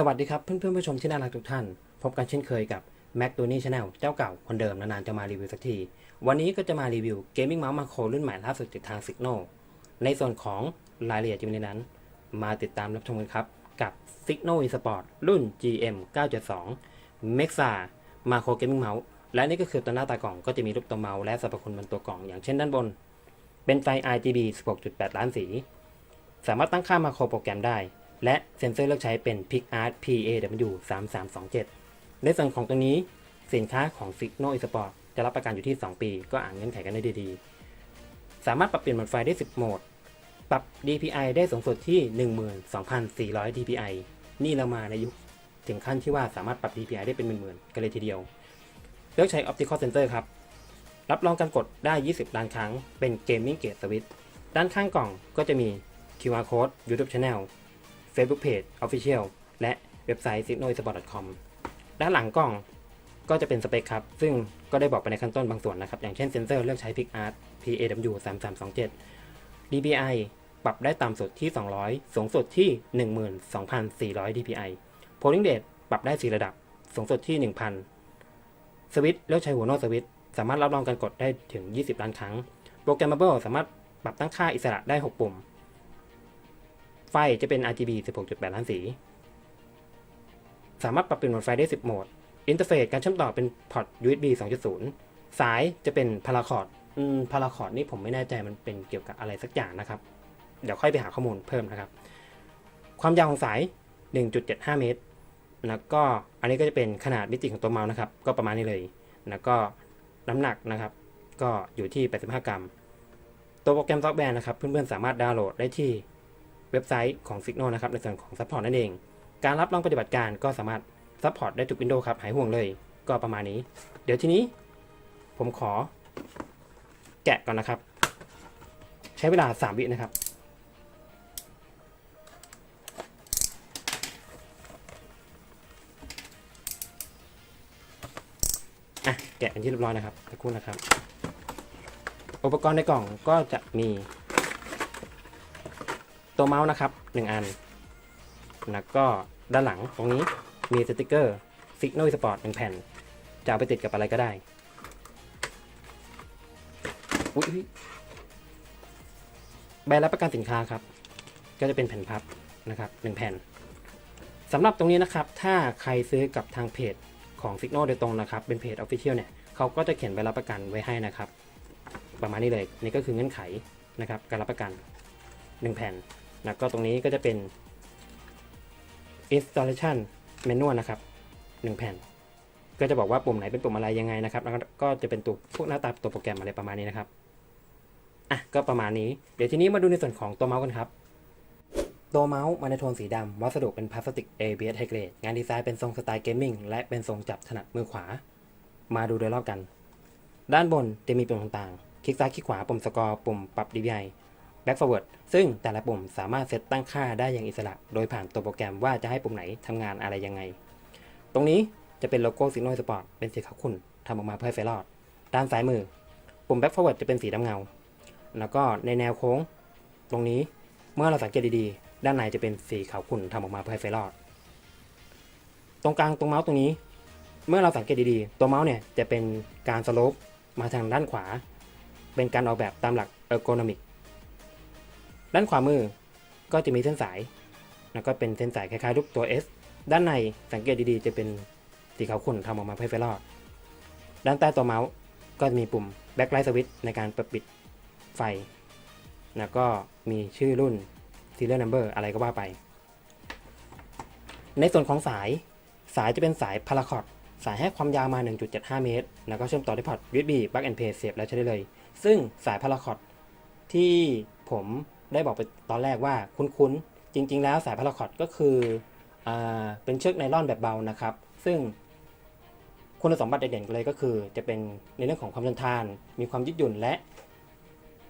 สวัสดีครับเพื่อนเพื่อนผู้ชมที่น่ารักทุกท่าน พบกันเช่นเคยกับ Mac t o n y Channel เจ้าเก่าคนเดิมนานๆจะมารีวิวสักที วันนี้ก็จะมารีวิว Gaming Mouse Macro รุ่นใหม่ล่าสุดจากทาง Signal ในส่วนของรายละเอียดจะมีในนั้น มาติดตามรับชมกันครับ กับ Signal eSport รุ่น GM 972 Mexa Macro Gaming Mouse และนี่ก็คือตัวหน้าตากล่องก็จะมีรูปตัวเมาส์และสรรพคุณบนตัวกล่องอย่างเช่นด้านบน เป็นไฟ RGB 16.8 ล้านสี สามารถตั้งค่ามาโครโปรแกรมได้ และเซ็นเซอร์เลือกใช้เป็น PicArt PAW 3327 ในส่วนของตัวนี้สินค้าของ Signal eSport จะรับประกันอยู่ที่ 2 ปี ก็อ่านเงื่อนไขกันได้ดีๆ สามารถปรับเปลี่ยนโหมดไฟได้ 10 โหมด ปรับ DPI ได้สูงสุดที่ 12,400 DPI นี่เรามาในยุคถึงขั้นที่ว่าสามารถปรับ DPI ได้เป็นหมื่นๆกันเลยทีเดียว เลือกใช้ Optical Sensor ครับ รับรองการกดได้ 20 ล้านครั้ง เป็น Gaming Gate Switch ด้านข้างกล่องก็จะมี QR Code YouTube Channel Facebook Page Official และเว็บไซต์ signalsport.com ด้านหลังกล่องก็จะเป็นสเปคครับ ซึ่งก็ได้บอกไปในขั้นต้นบางส่วนนะครับ อย่างเช่นเซนเซอร์เลือกใช้ PicArt PAW 3327 DPI ปรับได้ต่ำสุดที่ 200 สูงสุดที่ 12,400 DPI Polling Rate ปรับได้ 4 ระดับ สูงสุดที่ 1,000 สวิตเลือกใช้หัวโน้ตสวิตสามารถรับรองการกดได้ถึง 20 ล้านครั้ง Programmable สามารถปรับตั้งค่าอิสระได้ 6 ปุ่ม ฟจะเป็น RGB 16.8 ล้านสี สามารถปรับเปลี่ยนโหมดไฟได้ 10 โหมด อินเทอร์เฟซการเชื่อมต่อเป็นพอร์ต USB 2.0 สายจะเป็นพาราคอร์ดพาราคอร์ดนี่ผมไม่แน่ใจมันเป็นเกี่ยวกับอะไรสักอย่างนะครับ เดี๋ยวค่อยไปหาข้อมูลเพิ่มนะครับ ความยาวของสาย 1.75 เมตร แล้วก็อันนี้ก็จะเป็นขนาดมิติของตัวเมาส์นะครับ ก็ประมาณนี้เลย แล้วก็น้ำหนักนะครับ ก็อยู่ที่ 85 กรัม ตัวโปรแกรมซอฟต์แวร์นะครับ เพื่อนๆสามารถดาวน์โหลดได้ที่ ว็บไซต์ของ Signal นะครับในส่วนของ Support นั่นเอง การรับรองปฏิบัติการก็สามารถ Support ได้ทุก Windows ครับหายห่วงเลย ก็ประมาณนี้ เดี๋ยวทีนี้ผมขอ แกะก่อนนะครับ ใช้เวลา 3 วินะครับอะแกะเป็นที่เรียบร้อยนะครับสักครู่นะครับ อุปกรณ์ในกล่องก็จะมี ตัวเมาส์นะครับ 1 อัน แล้วก็ด้านหลังตรงนี้มีสติกเกอร์ Signal Sport 1แผ่น จะเอาไปติดกับอะไรก็ได้ อุ๊ยใบรับประกันสินค้าครับ ก็จะเป็นแผ่นพับนะครับหนึ่งแผ่นสำหรับตรงนี้นะครับ ถ้าใครซื้อกับทางเพจของ Signal โดยตรงนะครับ เป็นเพจ Official เนี่ยเขาก็จะเขียนใบรับประกันไว้ให้นะครับ ประมาณนี้เลย นี่ก็คือเงื่อนไขนะครับ การรับประกัน 1 แผ่น แล้วก็ตรงนี้ก็จะเป็น installation manual นะครับ 1 แผ่น ก็จะบอกว่าปุ่มไหนเป็นปุ่มอะไรยังไงนะครับ แล้วก็จะเป็นตัวพวกหน้าตาตัวโปรแกรมอะไรประมาณนี้นะครับอะก็ประมาณนี้ เดี๋ยวทีนี้มาดูในส่วนของตัวเมาส์กันครับ ตัวเมาส์มาในโทนสีดำวัสดุเป็นพลาสติก ABS High Grade งานดีไซน์เป็นทรงสไตล์เกมมิ่งและเป็นทรงจับถนัดมือขวา มาดูโดยรอบกัน ด้านบนจะมีปุ่มต่างๆ คลิกซ้ายคลิกขวาปุ่มสกอร์ปุ่มปรับ DPI back forward ซึ่งแต่ละปุ่มสามารถเซตตั้งค่าได้อย่างอิสระ โดยผ่านตัวโปรแกรมว่าจะให้ปุ่มไหนทำงานอะไรยังไง ตรงนี้จะเป็นโลโก้ Signal Sport เป็นสีขาวขุ่นทำออกมาเพื่อไฟรอด ด้านซ้ายมือ ปุ่ม back forward จะเป็นสีดำเงา แล้วก็ในแนวโค้ง ตรงนี้เมื่อเราสังเกตดีๆ ด้านในจะเป็นสีขาวขุ่นทำออกมาเพื่อไฟรอด ตรงกลางตรงเมาส์ตรงนี้ เมื่อเราสังเกตดีๆ ตัวเมาส์เนี่ยจะเป็นการสโลปมาทางด้านขวา เป็นการออกแบบตามหลักเออร์โกนอมิก ด้านขวามือก็จะมีเส้นสาย แล้วก็เป็นเส้นสายคล้ายๆรูปตัว S ด้านในสังเกตดีๆ จะเป็นสีขาวขุ่นทำออกมาเพื่อไฟรอดด้านใต้ตัวเมาส์ก็จะมีปุ่ม backlight switch ในการเปิดปิดไฟ แล้วก็มีชื่อรุ่น serial number อะไรก็ว่าไป ในส่วนของสาย สายจะเป็นสายพาราคอร์ดสายให้ความยาวมา 1.75 เมตร แล้วก็เชื่อมต่อด้วยพอร์ต USB plug and play เสียบแล้วใช้ได้เลย ซึ่งสายพาราคอร์ดที่ผม ได้บอกไปตอนแรกว่าคุ้นๆ จริง ๆ แล้วสายพาราคอร์ดก็คืออเป็นเชือกไนล่อนแบบเบานะครับ ซึ่งคุณสมบัติเด่นๆเลยก็คือ จะเป็นในเรื่องของความทนทาน มีความยืดหยุ่นและ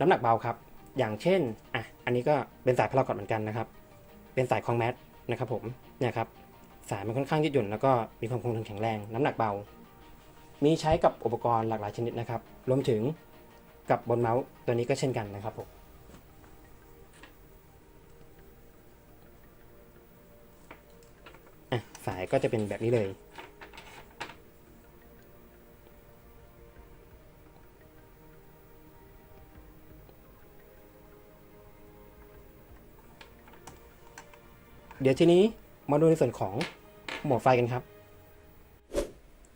น้ำหนักเบาครับ อย่างเช่นอะอันนี้ก็เป็นสายพาราคอร์ดเหมือนกันนะครับ เป็นสายคองแมทนะครับผมเนี่ยครับสายมันค่อนข้างยืดหยุ่นแล้วก็มีความคงทนแข็งแรงน้ำหนักเบา มีใช้กับอุปกรณ์หลากหลายชนิดนะครับ รวมถึงกับบนเมาส์ตัวนี้ก็เช่นกันนะครับผม สายก็จะเป็นแบบนี้เลย เดี๋ยวทีนี้มาดูในส่วนของโหมดไฟกันครับ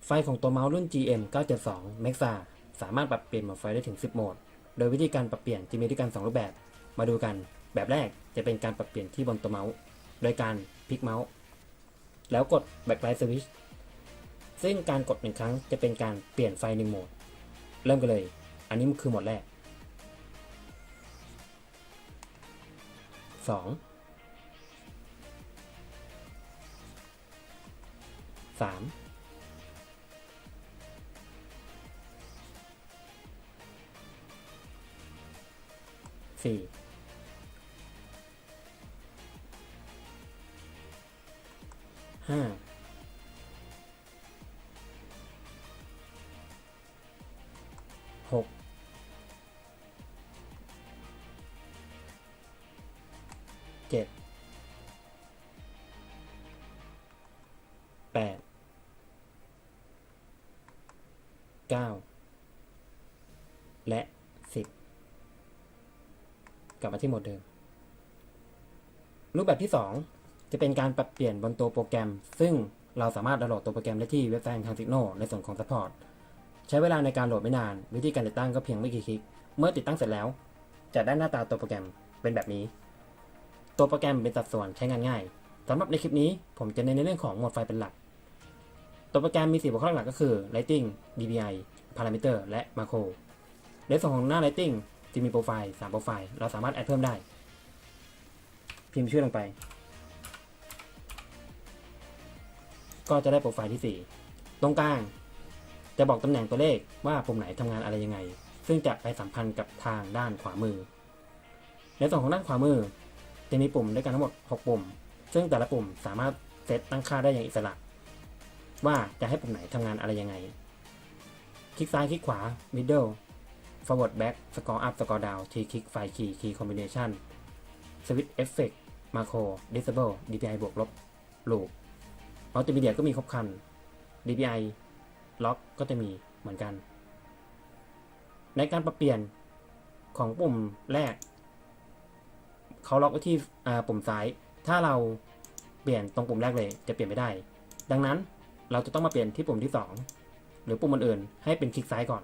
ไฟของตัวเมาส์รุ่น GM 972 Mexa สามารถปรับเปลี่ยนโหมดไฟได้ถึง 10 โหมด โดยวิธีการปรับเปลี่ยนจะมีด้วยกัน 2 รูปแบบ มาดูกัน แบบแรกจะเป็นการปรับเปลี่ยนที่บนตัวเมาส์ โดยการพลิกเมาส์ แล้วกด Backlight Switch ซึ่งการกดหนึ่งครั้งจะเป็นการเปลี่ยนไฟหนึ่งโหมด เริ่มกันเลย อันนี้มันคือโหมดแรก 2 3 4 ห้าหกเจ็ดแปดเก้าและสิบกลับมาที่โหมดเดิม รูปแบบที่2 จะเป็นการปรับเปลี่ยนบนตัวโปรแกรม ซึ่งเราสามารถดาวน์โหลดตัวโปรแกรมได้ที่เว็บไซต์ทาง Signal ในส่วนของ Support ใช้เวลาในการโหลดไม่นาน วิธีการติดตั้งก็เพียงไม่กี่คลิก เมื่อติดตั้งเสร็จแล้ว จะได้หน้าตาตัวโปรแกรมเป็นแบบนี้ ตัวโปรแกรมเป็นสัดส่วนใช้งานง่ายสำหรับในคลิปนี้ผมจะเน้นในเรื่องของโหมดไฟเป็นหลัก ตัวโปรแกรมมี4บุคลิกหลักก็คือ Lighting DPI Parameter และ Macro ในส่วนของหน้า Lighting จะมีโปรไฟล์3โปรไฟล์เราสามารถแอดเพิ่มได้ พิมพ์ชื่อลงไป ก็จะได้โปรไฟล์ที่ 4 ตรงกลาง จะบอกตำแหน่งตัวเลขว่าปุ่มไหนทำงานอะไรยังไง ซึ่งจะไปสัมพันธ์กับทางด้านขวามือ ในส่วนของด้านขวามือ จะมีปุ่มด้วยกันทั้งหมด 6 ปุ่ม ซึ่งแต่ละปุ่มสามารถเซตตั้งค่าได้อย่างอิสระ ว่าจะให้ปุ่มไหนทำงานอะไรยังไง คลิกซ้ายคลิกขวา middle forward back score up score down T click file key key combination switch effect macro disable DPI บวกลบ loop multimedia ก็มีครบคัน DPI lock ก็จะมีเหมือนกัน ในการปรับเปลี่ยนของปุ่มแรก เขาล็อกไว้ที่ปุ่มซ้าย ถ้าเราเปลี่ยนตรงปุ่มแรกเลยจะเปลี่ยนไม่ได้ ดังนั้นเราจะต้องมาเปลี่ยนที่ปุ่มที่ 2 หรือปุ่มอื่นๆให้เป็นคลิกซ้ายก่อน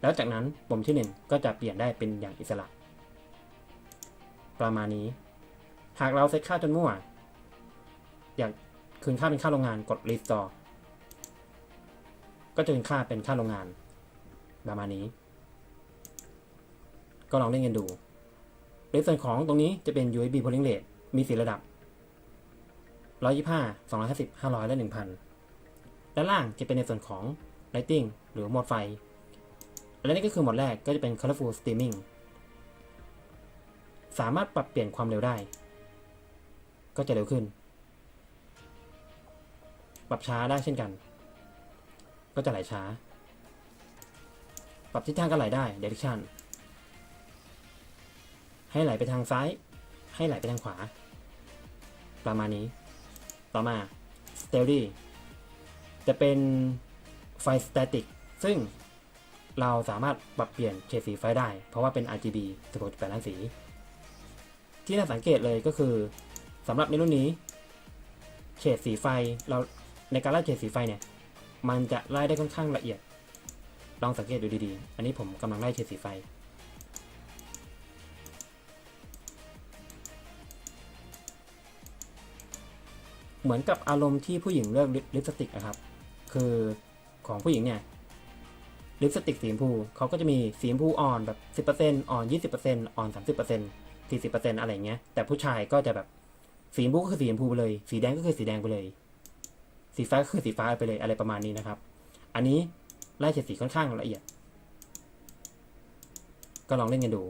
แล้วจากนั้นปุ่มที่ 1 ก็จะเปลี่ยนได้เป็นอย่างอิสระ ประมาณนี้ หากเราเซตค่าจนมั่ว อยาก คืนค่าเป็นค่าโรงงานกด restore ก็จะคืนค่าเป็นค่าโรงงานประมาณนี้ ก็ลองเล่นกันดูในส่วนของตรงนี้จะเป็น USB polling rate มี4ระดับ 125 250 500 และ 1000 ด้านล่างจะเป็นในส่วนของ lighting หรือโหมดไฟ และนี่ก็คือโหมดแรกก็จะเป็น colorful streaming สามารถปรับเปลี่ยนความเร็วได้ ก็จะเร็วขึ้น ปรับช้าได้เช่นกัน ก็จะไหลช้า ปรับทิศทางก็ไหลได้ direction ให้ไหลไปทางซ้าย ให้ไหลไปทางขวา ประมาณนี้ ต่อมา steady จะเป็นไฟ static ซึ่งเราสามารถปรับเปลี่ยนเฉดสีไฟได้ เพราะว่าเป็น RGB 16.8ล้านสี ที่น่าสังเกตเลยก็คือสำหรับในรุ่นนี้ เฉดสีไฟเรา ในการไล่เฉดสีไฟเนี่ย มันจะไล่ได้ค่อนข้างละเอียด ลองสังเกตดูดีๆ อันนี้ผมกำลังไล่เฉดสีไฟ เหมือนกับอารมณ์ที่ผู้หญิงเลือกลิปสติกนะครับ คือของผู้หญิงเนี่ยลิปสติกสีชมพูเขาก็จะมีสีชมพูอ่อนแบบ 10%อ่อน 20%อ่อน 30% 40%อะไรอย่างเงี้ย แต่ผู้ชายก็จะแบบสีชมพูก็คือสีชมพูไปเลย สีแดงก็คือสีแดงไปเลย สีฟ้าคือสีฟ้าไปเลยอะไรประมาณนี้นะครับ อันนี้ไล่เฉดสีค่อนข้างละเอียด ก็ลองเล่นกันดู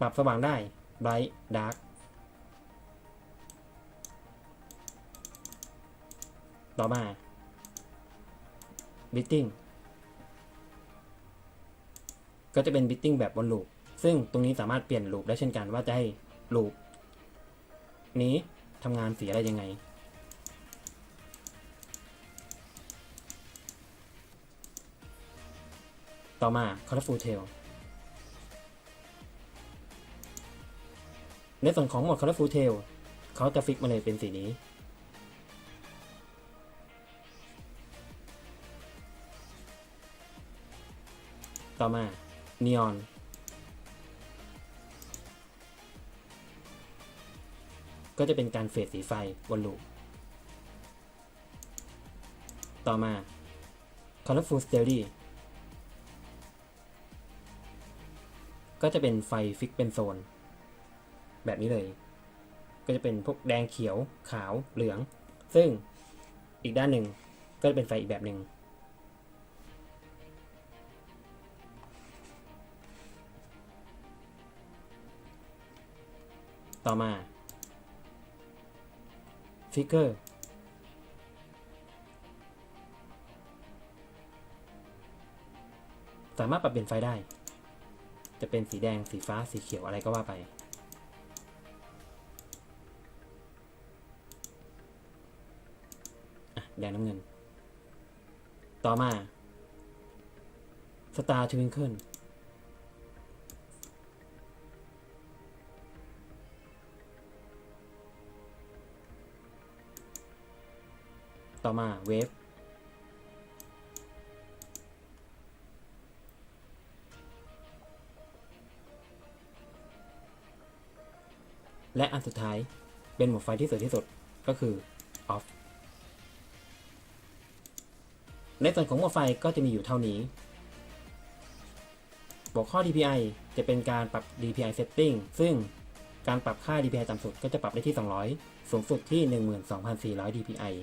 ปรับสว่างได้ bright dark ต่อมา bitting ก็จะเป็น bitting แบบวนลูป ซึ่งตรงนี้สามารถเปลี่ยนลูปได้เช่นกันว่าจะให้ลูป นี้ทำงานสีอะไรยังไง ต่อมา Colorful Tail ในส่วนของหมด Colorful Tail เขาจะฟิกมาเลยเป็นสีนี้ ต่อมา Neon ก็จะเป็นการเฟดสีไฟวนลูปต่อมา Colorful Steady ก็จะเป็นไฟฟิกเป็นโซน แบบนี้เลย ก็จะเป็นพวกแดงเขียวขาวเหลือง ซึ่งอีกด้านหนึ่งก็จะเป็นไฟอีกแบบหนึ่งต่อมา ฟิกเกอร์สามารถปรับเปลี่ยนไฟได้ จะเป็นสีแดง สีฟ้า สีเขียว อะไรก็ว่าไป แดงน้ำเงิน ต่อมา Star Twinkle ต่อมา Wave และอันสุดท้ายเป็นโหมดไฟที่สวยที่สุดก็คือ off ในส่วนของโหมดไฟก็จะมีอยู่เท่านี้ หัวข้อ DPI จะเป็นการปรับ DPI setting ซึ่งการปรับค่า DPI ต่ำสุดก็จะปรับได้ที่ 200 สูงสุดที่ 12,400 DPI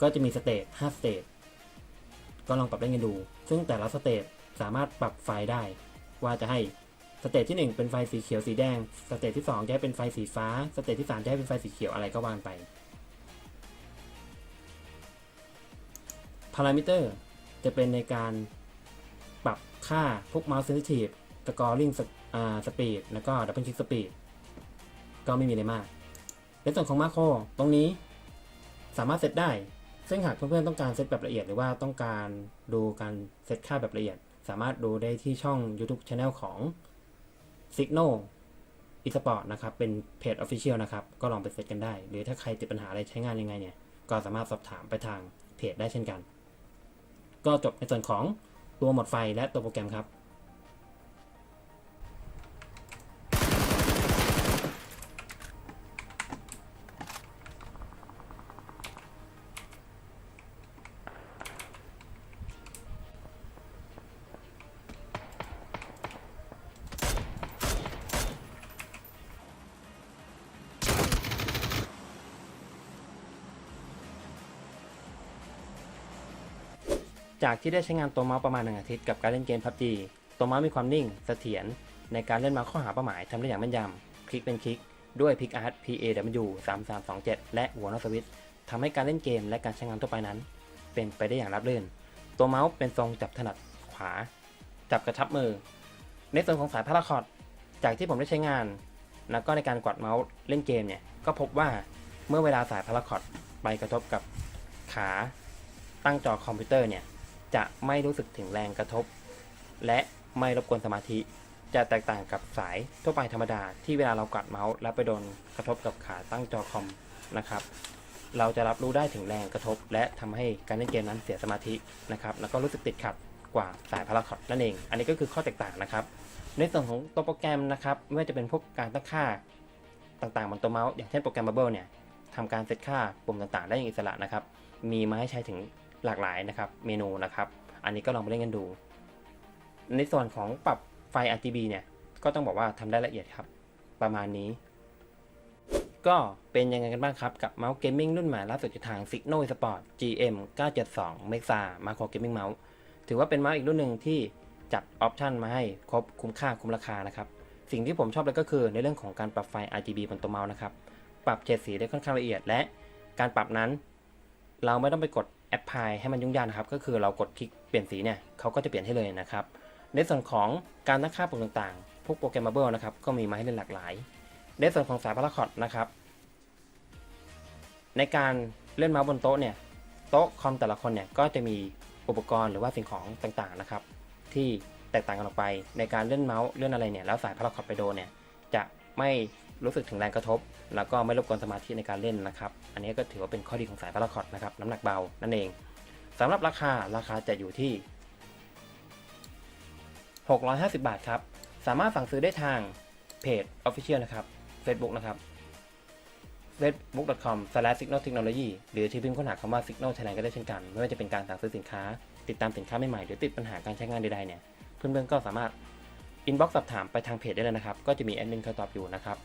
ก็จะมีสเตจ5สเตจก็ลองปรับเล่นกันดู ซึ่งแต่ละสเตจสามารถปรับไฟได้ ว่าจะให้สเตจที่ 1 เป็นไฟสีเขียวสีแดง สเตจที่2จะให้เป็นไฟสีฟ้า สเตจที่3จะให้เป็นไฟสีเขียวอะไรก็วางไปพารามิเตอร์จะเป็นในการปรับค่าพวก mouse sensitive scoring อ่า speed แล้วก็ double click speed ก็ไม่มีอะไรมากในส่วนของมาโครตรงนี้สามารถเซตได้ ซึ่งหากเพื่อนๆต้องการเซตแบบละเอียดหรือว่าต้องการดูการเซตค่าแบบละเอียด สามารถดูได้ที่ช่อง YouTube Channel ของ Signal eSport นะครับ เป็นเพจ Official นะครับ ก็ลองไปเซตกันได้ หรือถ้าใครติดปัญหาอะไรใช้งานยังไงเนี่ย ก็สามารถสอบถามไปทางเพจได้เช่นกัน ก็จบในส่วนของตัวหมดไฟและตัวโปรแกรมครับ จากที่ได้ใช้งานตัวเมาส์ประมาณหนึ่งอาทิตย์กับการเล่นเกม PUBG ตัวเมาส์มีความนิ่งเสถียรในการเล่นเมาส์ข้าหาเป้าหมายทำได้อย่างแม่นยำคลิกเป็นคลิกด้วย Pick Art PAW 3327 และหัวนอสวิตทำให้การเล่นเกมและการใช้งานทั่วไปนั้น เป็นไปได้อย่างราบรื่น ตัวเมาส์เป็นทรงจับถนัดขวา จับกระชับมือ ในส่วนของสายพาราคอร์ดจากที่ผมได้ใช้งาน แล้วก็ในการกวาดเมาส์เล่นเกมเนี่ยก็พบว่าเมื่อเวลาสายพาราคอร์ดไปกระทบกับขาตั้งจอคอมพิวเตอร์เนี่ย จะไม่รู้สึกถึงแรงกระทบ และไม่รบกวนสมาธิ จะแตกต่างกับสายทั่วไปธรรมดาที่เวลาเรากัดเมาส์แล้วไปโดนกระทบกับขาตั้งจอคอมนะครับ เราจะรับรู้ได้ถึงแรงกระทบ และทำให้การเล่นเกมนั้นเสียสมาธินะครับ แล้วก็รู้สึกติดขัดกว่าสายพาราคอร์ดนั่นเอง อันนี้ก็คือข้อแตกต่างนะครับ ในส่วนของตัวโปรแกรมนะครับไม่ว่าจะเป็นพวกการตั้งค่าต่างๆบนตัวเมาส์อย่างเช่นโปรแกรม Bubble เนี่ยทำการเซตค่าปุ่มต่างๆ ได้อย่างอิสระนะครับ มีมาให้ใช้ถึง หลากหลายนะครับเมนูนะครับ อันนี้ก็ลองไปเล่นกันดู ในส่วนของปรับไฟ RGB เนี่ยก็ต้องบอกว่าทำได้ละเอียดครับ ประมาณนี้ ก็เป็นยังไงกันบ้างครับ กับเมาส์เกมมิ่งรุ่นใหม่ล่าสุดจากทาง Signal Sport GM 972 Mexa Macro Gaming Mouse ถือว่าเป็นเมาส์อีกรุ่นหนึ่งที่จัดออปชันมาให้ครบคุ้มค่าคุ้มราคานะครับ สิ่งที่ผมชอบเลยก็คือในเรื่องของการปรับไฟ RGB บนตัวเมาส์นะครับ ปรับเฉดสีได้ค่อนข้างละเอียดและ การปรับนั้น เราไม่ต้องไปกด แอปพลายให้มันยุ่งยากนะครับ ก็คือเรากดคลิกเปลี่ยนสีเนี่ยเขาก็จะเปลี่ยนให้เลยนะครับ ในส่วนของการตั้งค่าปุ่มต่างๆ พวกโปรแกรมเบิลนะครับ ก็มีมาให้เล่นหลากหลาย ในส่วนของสายพาราคอร์ดนะครับ ในการเล่นเมาส์บนโต๊ะเนี่ย โต๊ะคอมแต่ละคนเนี่ยก็จะมีอุปกรณ์หรือว่าสิ่งของต่างๆนะครับ ที่แตกต่างกันออกไป ในการเล่นเมาส์เล่นอะไรเนี่ยแล้วสายพาราคอตไปโดนเนี่ยจะไม่ รู้สึกถึงแรงกระทบ แล้วก็ไม่รบกวนสมาธิในการเล่นนะครับ อันนี้ก็ถือว่าเป็นข้อดีของสายพาราคอตนะครับ น้ำหนักเบา นั่นเองสำหรับราคาราคาจะอยู่ที่ 650 บาทครับ สามารถสั่งซื้อได้ทางเพจ Official นะครับ Facebook นะครับ facebook.com/signaltechnology หรือที่พิมพ์ค้นหาคำว่า Signal Thailand ก็ได้เช่นกัน ไม่ว่าจะเป็นการสั่งซื้อสินค้า ติดตามสินค้าใหม่ๆ หรือติดปัญหาการใช้งานใดๆเนี่ย เพื่อนๆก็สามารถ inbox สอบถามไปทางเพจได้เลยนะครับ ก็จะมีแอดมินคอยตอบอยู่นะครับ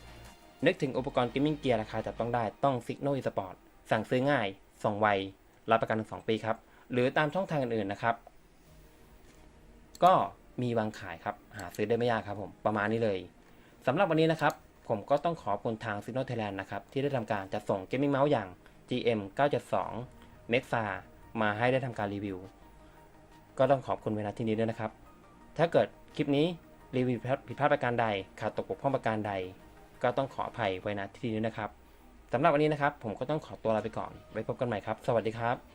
นึกถึงอุปกรณ์ Gaming Gear ราคาจับต้องได้ต้อง Signal eSport สั่งซื้อง่าย ส่งไว รับประกันถึง2ปีครับ หรือตามช่องทางอื่นๆนะครับ ก็มีวางขายครับ หาซื้อได้ไม่ยากครับผม ประมาณนี้เลยสำหรับวันนี้นะครับ ผมก็ต้องขอบคุณทาง Signal Thailand นะครับ ที่ได้ทำการจัดส่ง Gaming Mouse อย่าง GM 972 Mexa มาให้ได้ทำการรีวิว ก็ต้องขอบคุณเวลาที่นี้ด้วยนะครับ ถ้าเกิดคลิปนี้รีวิวผิดพลาดประการใด ขาดตกบกพร่องประการใด ก็ต้องขออภัยไว้นะที่นี้นะครับสำหรับวันนี้นะครับ ผมก็ต้องขอตัวลาไปก่อน ไว้พบกันใหม่ครับ สวัสดีครับ